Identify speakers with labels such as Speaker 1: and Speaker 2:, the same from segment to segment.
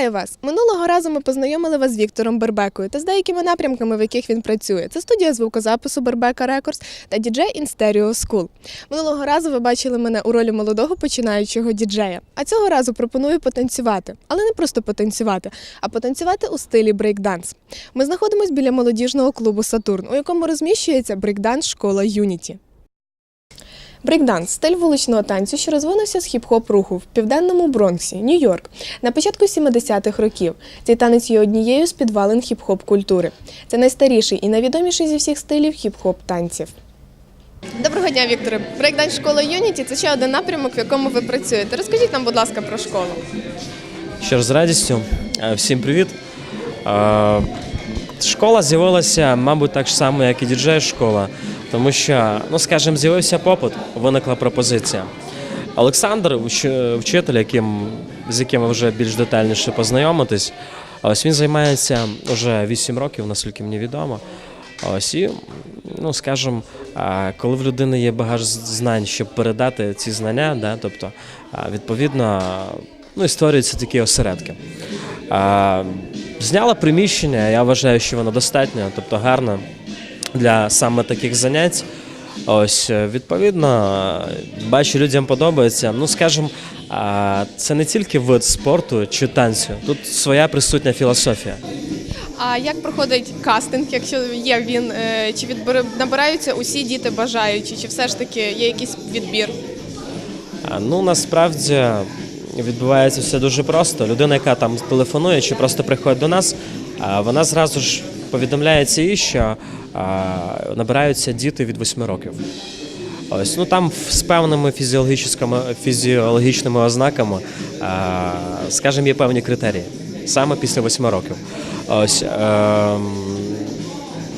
Speaker 1: Вітаю вас! Минулого разу ми познайомили вас з Віктором Бербекою та з деякими напрямками, в яких він працює. Це студія звукозапису Бербека Рекордс та діджей Stereo School. Минулого разу ви бачили мене у ролі молодого починаючого діджея. А цього разу пропоную потанцювати, але не просто потанцювати, а потанцювати у стилі брейкданс. Ми знаходимося біля молодіжного клубу Сатурн, у якому розміщується брейкданс школа Юніті. Брейкданс стиль вуличного танцю, що розвинувся з хіп-хоп руху в південному Бронксі, Нью-Йорк, на початку 70-х років. Цей танець є однією з підвалин хіп-хоп культури. Це найстаріший і найвідоміший зі всіх стилів хіп-хоп танців. Доброго дня, Вікторе. Брейкданс школа Юніті це ще один напрямок, в якому ви працюєте. Розкажіть нам, будь ласка, про школу.
Speaker 2: Що ж, з радістю. Е, Всім привіт. Е, Школа з'явилася, мабуть, так само, як і діджей школа, тому що, ну скажімо, з'явився попит, виникла пропозиція. Олександр, вчитель, яким, з яким ви вже більш детальніше познайомитесь, ось він займається вже 8 років, наскільки мені відомо. Ось і, ну скажімо, коли в людини є багаж знань, щоб передати ці знання, да, тобто, відповідно, ну і створюються такі осередки. Зняла приміщення, я вважаю, що воно достатньо, тобто гарно для саме таких занять. Ось, е, відповідно, бачу, людям подобається. Ну, скажімо, це не тільки вид спорту чи танцю, тут своя присутня філософія.
Speaker 1: А як проходить кастинг, якщо є він? е, Чи відбира- набираються усі діти бажаючі, чи все ж таки є якийсь відбір?
Speaker 2: Ну насправді відбувається все дуже просто. Людина, яка там телефонує чи просто приходить до нас, вона зразу ж повідомляється їй, що набираються діти від 8 років. Ось ну там з певними фізіологічними, фізіологічними ознаками, скажімо, є певні критерії саме після 8 років. Ось ем,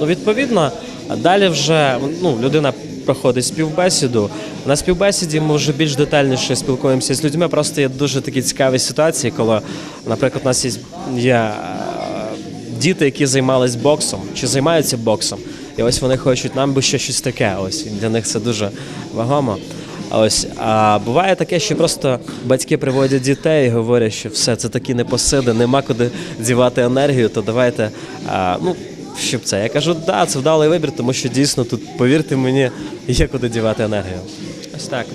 Speaker 2: Ну, відповідно, далі вже ну, людина проходить співбесіду. На співбесіді ми вже більш детальніше спілкуємося з людьми. Просто є дуже такі цікаві ситуації, коли, наприклад, у нас є, діти, які займались боксом чи займаються боксом. І ось вони хочуть, нам би ще щось таке. Ось для них це дуже вагомо. Ось а буває таке, що просто батьки приводять дітей і говорять, що все це такі непосиди, нема куди дівати енергію, то давайте. А, ну, щоб це. Я кажу, да, це вдалий вибір, тому що дійсно тут, повірте мені, є куди дівати енергію. Ось так.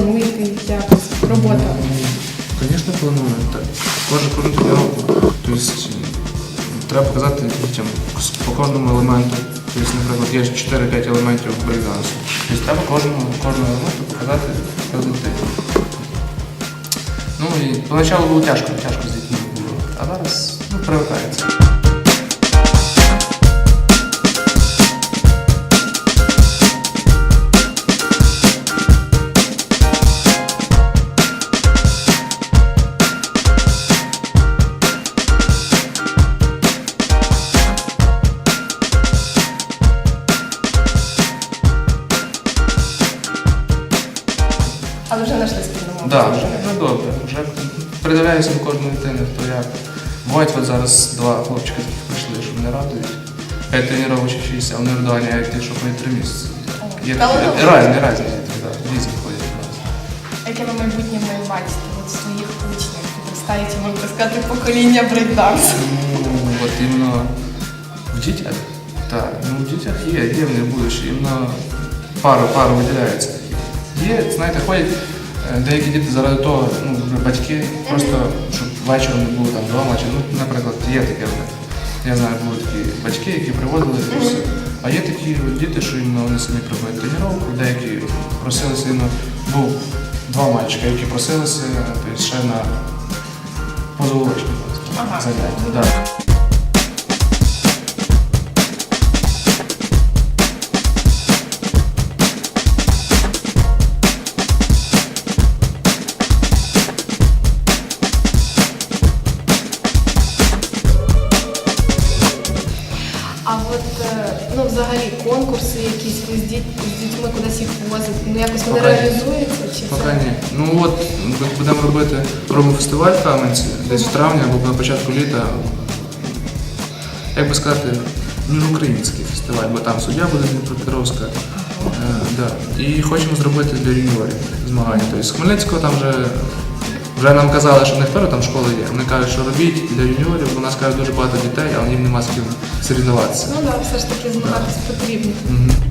Speaker 1: Плануєте якось робота?
Speaker 3: Звісно, плануємо. Кожен тобі року. Тобто треба показати дітям по кожному елементу. Тобто, наприклад, є 4-5 елементів брейкдансу. Тобто треба кожному, кожному елементу показати дитині. Ну і поначалу було тяжко, тяжко з дітьми було. А зараз ну, привикається.
Speaker 1: Спільну мову?
Speaker 3: Так, вже, вже добре. Вже придивляюся до кожної дитини, хто як. Бувають от зараз два хлопчики прийшли, що мене радують. П'ять тренувачів 6, а вони вдоганяють ті, що ходять три місяці. Є
Speaker 1: Та
Speaker 3: такі- Разні, разні діти, так, різні ходять.
Speaker 1: Яке ви майбутнє бачите от своїх учнів, підростають, можна сказати, покоління брейкдансу?
Speaker 3: Ну, от іменно в дітях, так, ну в дітях є, є в них будуще, іменно пару, пару виділяється. Є, знаєте, ходять деякі діти заради того, ну, батьки, просто щоб вечором не було там вдома, чи, ну, наприклад, є таке. Я знаю, були такі батьки, які приводили і все. А є такі діти, що іменно вони самі проводять тренування, деякі просилися, іменно, був два мальчика, які просилися тобто, ще на позаурочні
Speaker 1: Ага.
Speaker 3: заняття. Да. Будемо робити робимо фестиваль в Кам'янці десь в травні або на початку літа. Як би сказати, міжукраїнський фестиваль, бо там суддя буде Дніпропетровська. Е, да. І хочемо зробити для юніорів змагання. Тобто з Хмельницького там вже, вже нам казали, що в них там школа є. Вони кажуть, що робіть для юніорів, бо у нас кажуть дуже багато дітей, але їм нема з ким соревнуватися.
Speaker 1: Ну так, все ж таки змагатися потрібно. Церкву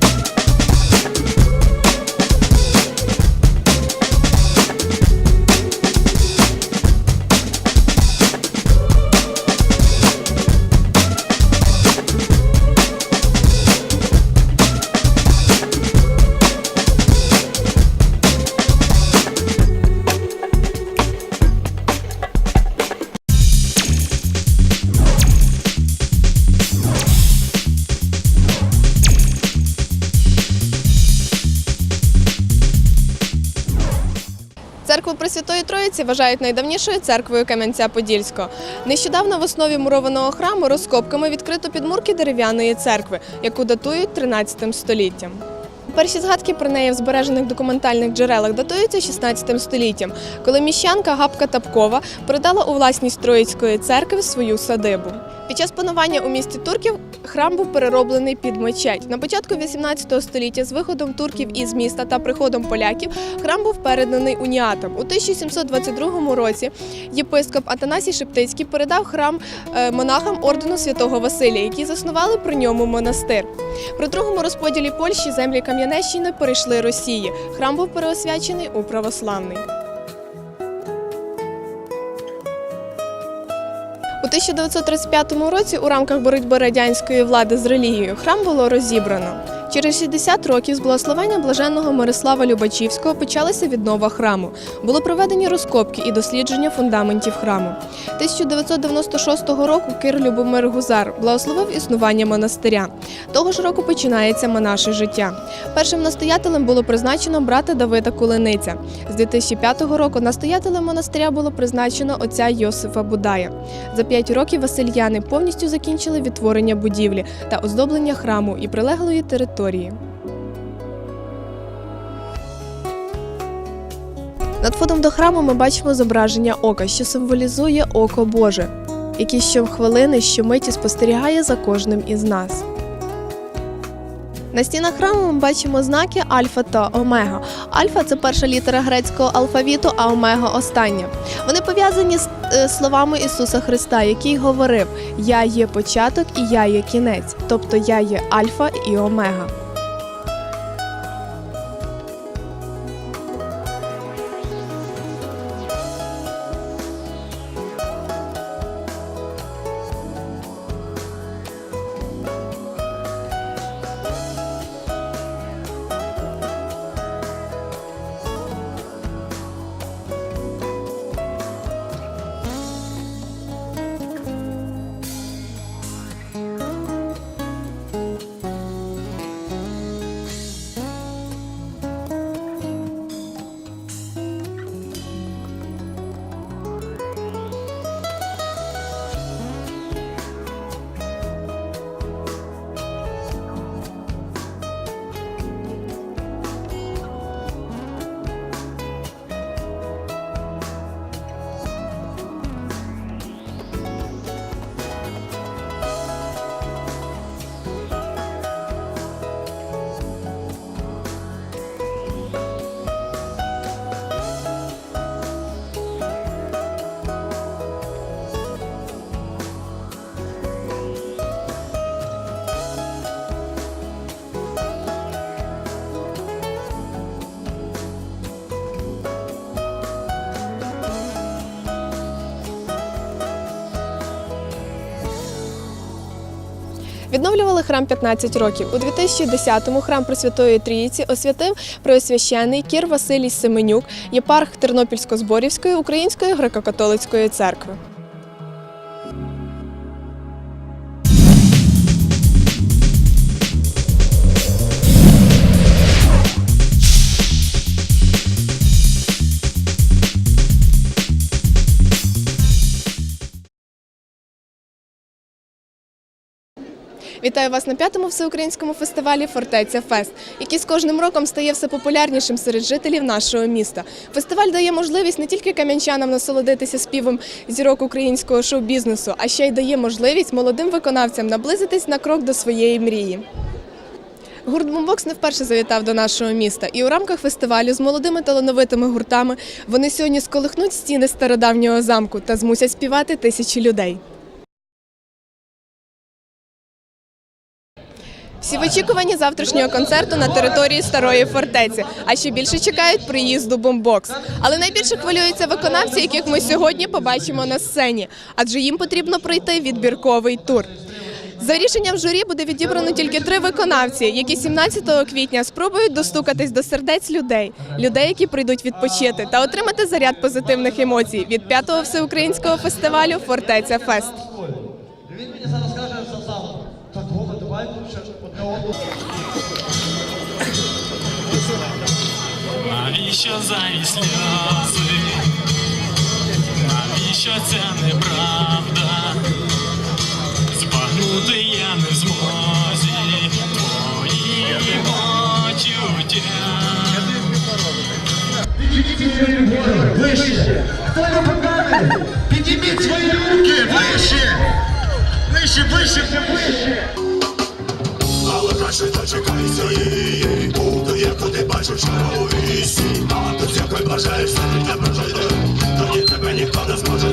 Speaker 1: Пресвятої Троїці вважають найдавнішою церквою Кам'янця-Подільського. Нещодавно в основі мурованого храму розкопками відкрито підмурки дерев'яної церкви, яку датують 13 століттям. Перші згадки про неї в збережених документальних джерелах датуються 16 століттям, коли міщанка Гапка Тапкова передала у власність Троїцької церкви свою садибу. Під час панування у місті турків храм був перероблений під мечеть. На початку 18 століття з виходом турків із міста та приходом поляків храм був переданий уніатам. У 1722 році єпископ Атанасій Шептицький передав храм е, монахам ордену святого Василія, які заснували при ньому монастир. При другому розподілі Польщі землі Кам'янещини перейшли Росії. Храм був переосвячений у православний. 1935 році у рамках боротьби радянської влади з релігією храм було розібрано. Через 60 років з благословення блаженного Мирослава Любачівського почалася віднова храму. Були проведені розкопки і дослідження фундаментів храму. 1996 року Кир Любомир Гузар благословив існування монастиря. Того ж року починається монаше життя. Першим настоятелем було призначено брата Давида Кулениця. З 2005 року настоятелем монастиря було призначено отця Йосифа Будая. За п'ять років Васильяни повністю закінчили відтворення будівлі та оздоблення храму і прилеглої території. Над входом до храму ми бачимо зображення ока, що символізує око Боже, яке щохвилини, щомиті спостерігає за кожним із нас. На стінах храму ми бачимо знаки альфа та омега. Альфа це перша літера грецького алфавіту, а омега остання. Вони пов'язані з е, словами Ісуса Христа, який говорив: Я є початок і я є кінець, тобто я є альфа і омега. Храм 15 років. У 2010-му храм Пресвятої Трійці освятив преосвящений Кір Василій Семенюк, єпарх Тернопільсько-Зборівської Української греко-католицької церкви. Вітаю вас на п'ятому всеукраїнському фестивалі Фортеця Фест, який з кожним роком стає все популярнішим серед жителів нашого міста. Фестиваль дає можливість не тільки кам'янчанам насолодитися співом зірок українського шоу-бізнесу, а ще й дає можливість молодим виконавцям наблизитись на крок до своєї мрії. Гурт Бумбокс не вперше завітав до нашого міста, і у рамках фестивалю з молодими талановитими гуртами вони сьогодні сколихнуть стіни стародавнього замку та змусять співати тисячі людей. Всі в очікуванні завтрашнього концерту на території старої фортеці, а ще більше чекають приїзду бомбокс. Але найбільше хвилюються виконавці, яких ми сьогодні побачимо на сцені, адже їм потрібно пройти відбірковий тур. За рішенням журі буде відібрано тільки три виконавці, які 17 квітня спробують достукатись до сердець людей, людей, які прийдуть відпочити та отримати заряд позитивних емоцій від п'ятого всеукраїнського фестивалю Фортеця Фест.
Speaker 4: Він мені зараз каже за залом. Так, Вова, давай ще одне одну.
Speaker 5: Навіщо зайві сльози? Навіщо ця неправда? Збагнути я не в змозі твої почуття.
Speaker 6: Вище! Хто не покаже? Підніміть свої руки! Вище! Вище, вище, все вище!
Speaker 7: Краще дочекайся її Буду, як ти бачиш вісі А тут якої бажаєш все життя прожити Тоді тебе ніхто не зможе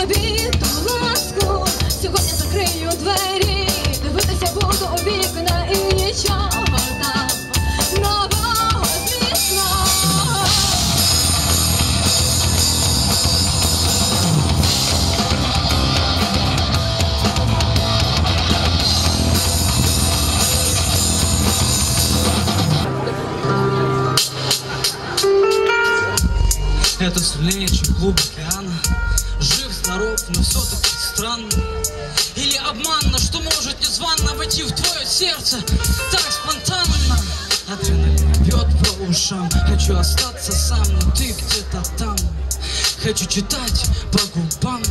Speaker 8: тобі ласку. Сьогодні закрию двері, дивитися буду і нічого там нового звісно.
Speaker 5: Сильнее, чем клуб здоров, но все-таки странно Или обманно, что может незванно войти в твое сердце Так спонтанно? Адреналин бьет по ушам. Хочу остаться сам, но ты где-то там. Хочу читать по губам.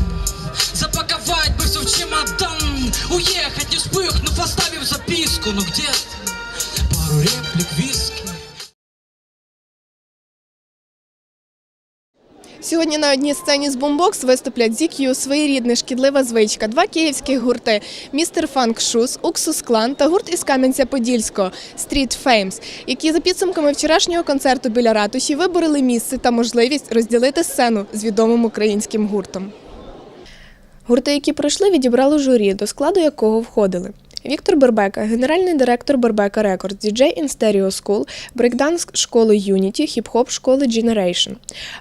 Speaker 5: Запаковать бы все в чемодан. Уехать, не вспыхнув, оставив записку. Ну где? Ты? Пару реплик, виски
Speaker 1: Сьогодні на одній сцені з бомбокс виступлять ZQ, своєрідна шкідлива звичка, два київських гурти Містер Фанк Шуз, Уксус Клан та гурт із Кам'янця-Подільського Street Феймс, які за підсумками вчорашнього концерту біля ратуші вибороли місце та можливість розділити сцену з відомим українським гуртом. Гурти, які пройшли, відібрало журі, до складу якого входили. Віктор Бербека, генеральний директор Бербека Records, діджей in Stereo School, брейкданс школи Unity, хіп-хоп школи Generation.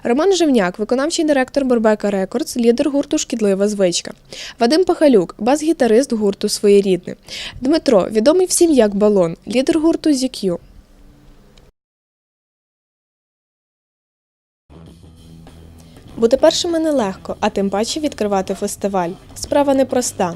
Speaker 1: Роман Живняк, виконавчий директор Бербека Records, лідер гурту Шкідлива звичка. Вадим Пахалюк, бас-гітарист гурту Своєрідне. Дмитро, відомий всім як Балон, лідер гурту ZQ. Бути першими нелегко, а тим паче відкривати фестиваль. Справа непроста.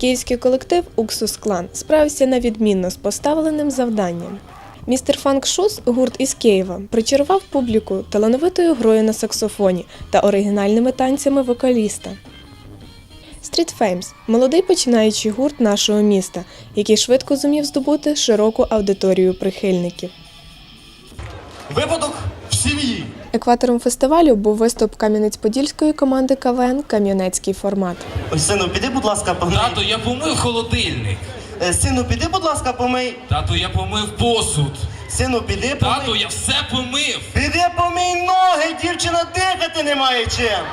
Speaker 1: Київський колектив Уксус Клан справився на відмінно з поставленим завданням. Містер Фанк Шус, гурт із Києва, причарував публіку талановитою грою на саксофоні та оригінальними танцями вокаліста. Street Fames – молодий починаючий гурт нашого міста, який швидко зумів здобути широку аудиторію прихильників.
Speaker 6: Випадок в сім'ї.
Speaker 1: Екватором фестивалю був виступ Кам'янець-Подільської команди КВН Кам'янецький формат.
Speaker 9: Ой, сину, піди, будь ласка, помий.
Speaker 5: Тато, я помив холодильник.
Speaker 9: Е, Сину, піди, будь ласка, помий.
Speaker 5: Тато, я помив посуд.
Speaker 9: Сину, піди, помий.
Speaker 5: Тато, я все помив.
Speaker 9: Піди, помий ноги, дівчина дихати не має чим.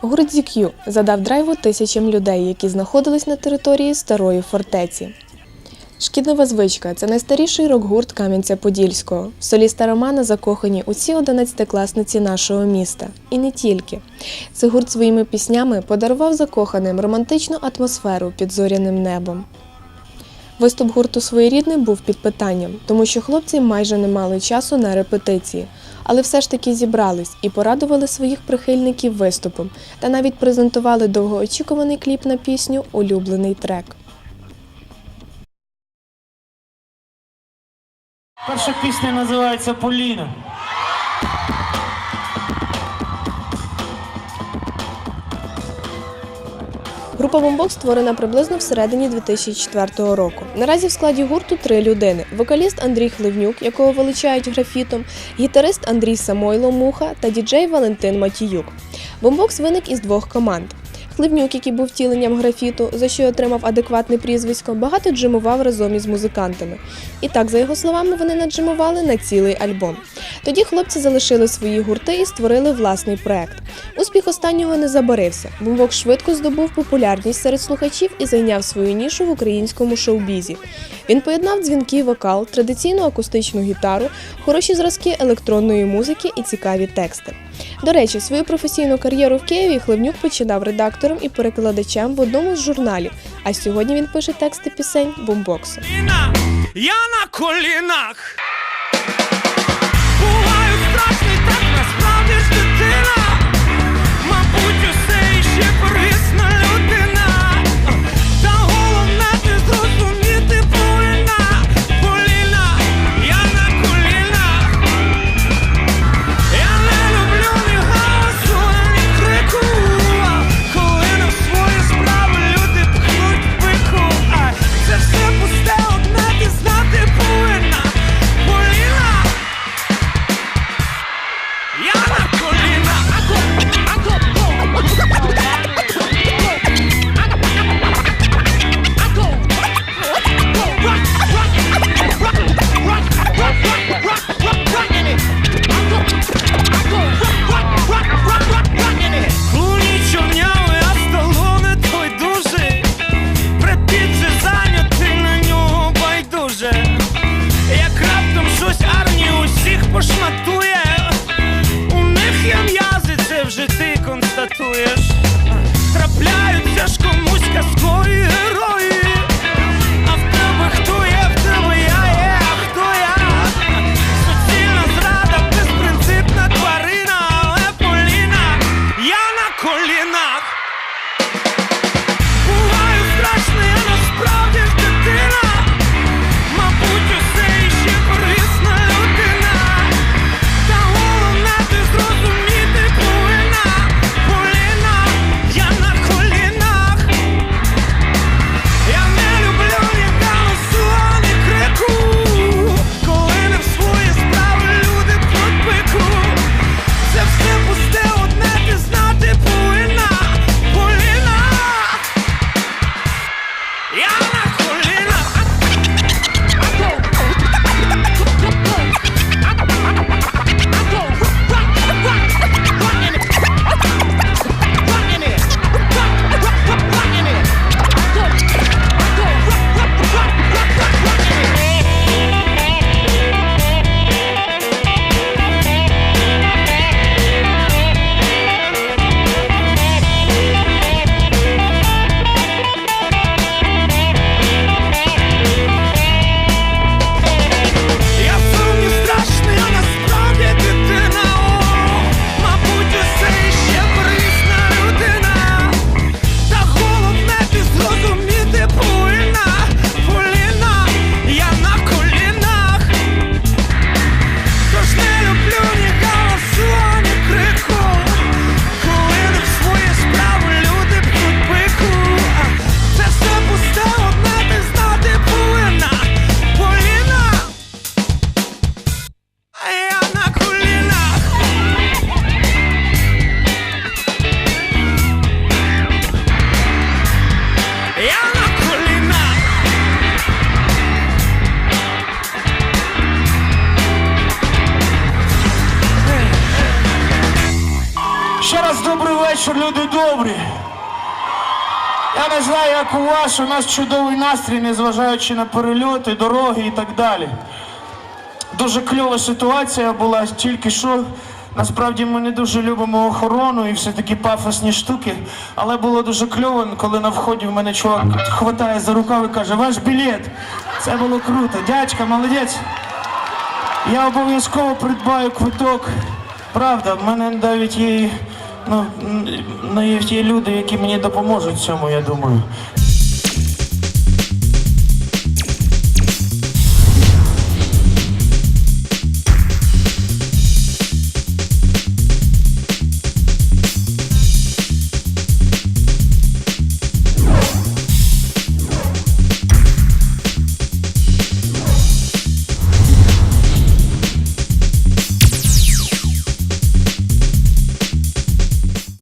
Speaker 1: Гурт ZQ задав драйву тисячам людей, які знаходились на території старої фортеці. Шкідлива звичка це найстаріший рок-гурт Кам'янця-Подільського. Соліста Романа закохані усі одинадцятикласниці нашого міста. І не тільки. Цей гурт своїми піснями подарував закоханим романтичну атмосферу під зоряним небом. Виступ гурту своєрідний був під питанням, тому що хлопці майже не мали часу на репетиції, але все ж таки зібрались і порадували своїх прихильників виступом та навіть презентували довгоочікуваний кліп на пісню Улюблений трек.
Speaker 9: Перша пісня називається Поліна.
Speaker 1: Група Бомбок створена приблизно всередині 2004 року. Наразі в складі гурту три людини: вокаліст Андрій Хливнюк, якого величають графітом, гітарист Андрій Самойло Муха та діджей Валентин Матіюк. Бомбокс виник із двох команд. Хливнюк, який був втіленням графіту, за що й отримав адекватне прізвисько, багато джимував разом із музикантами. І так, за його словами, вони наджимували на цілий альбом. Тоді хлопці залишили свої гурти і створили власний проект. Успіх останнього не забарився. Бумбок швидко здобув популярність серед слухачів і зайняв свою нішу в українському шоу-бізі. Він поєднав дзвінкий вокал, традиційну акустичну гітару, хороші зразки електронної музики і цікаві тексти. До речі, свою професійну кар'єру в Києві Хливнюк починав редактором і перекладачем в одному з журналів. А сьогодні він пише тексти пісень бумбоксу.
Speaker 5: Я на колінах.
Speaker 9: Знаю, як у нас чудовий настрій, незважаючи на перельоти, дороги і так далі. Дуже кльова ситуація була тільки що. Насправді ми не дуже любимо охорону і все такі пафосні штуки. Але було дуже кльово, коли на вході в мене чувак хватає за рукав і каже, ваш білет. Це було круто. Дядька, молодець. Я обов'язково придбаю квиток. Правда, в мене навіть є, ну, є люди, які мені допоможуть цьому, я думаю.